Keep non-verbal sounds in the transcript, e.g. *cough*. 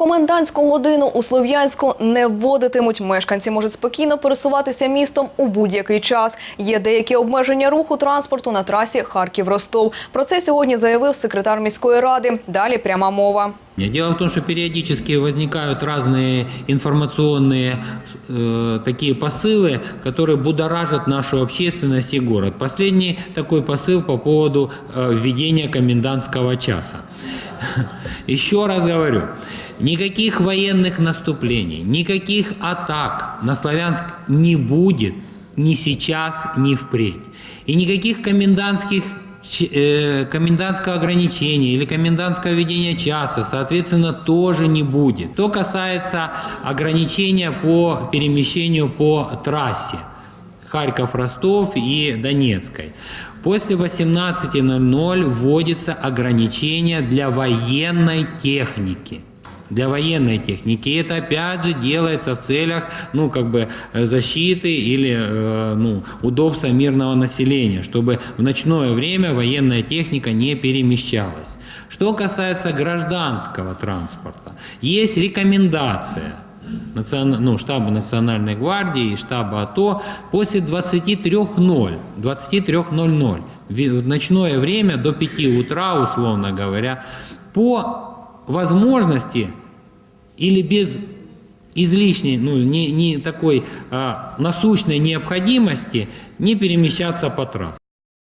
Комендантську годину у Слов'янську не вводитимуть. Мешканці можуть спокійно пересуватися містом у будь-який час. Є деякі обмеження руху транспорту на трасі Харків-Ростов. Про це сьогодні заявив секретар міської ради. Далі пряма мова. Дело в том, что периодически возникают разные информационные э, такие посылы, которые будоражат нашу общественность и город. Последний такой посыл по поводу э, введения комендантского часа. *laughs* Еще раз говорю, никаких военных наступлений, никаких атак на Славянск не будет ни сейчас, ни впредь. И никаких комендантских комендантского ограничения или комендантского введения часа, соответственно, тоже не будет. Что касается ограничения по перемещению по трассе, Харьков-Ростов и Донецкой. После 18.00 вводится ограничение для военной техники. Для военной техники. И это опять же делается в целях ну, как бы, э, защиты или э, ну, удобства мирного населения, чтобы в ночное время военная техника не перемещалась. Что касается гражданского транспорта, есть рекомендация национ- ну, штаба Национальной гвардии и штаба АТО после 23.00, 23.00 ви- в ночное время до 5 утра, условно говоря, по возможности или без излишней, ну, не, не такой а, насущной необходимости не перемещаться по трассам.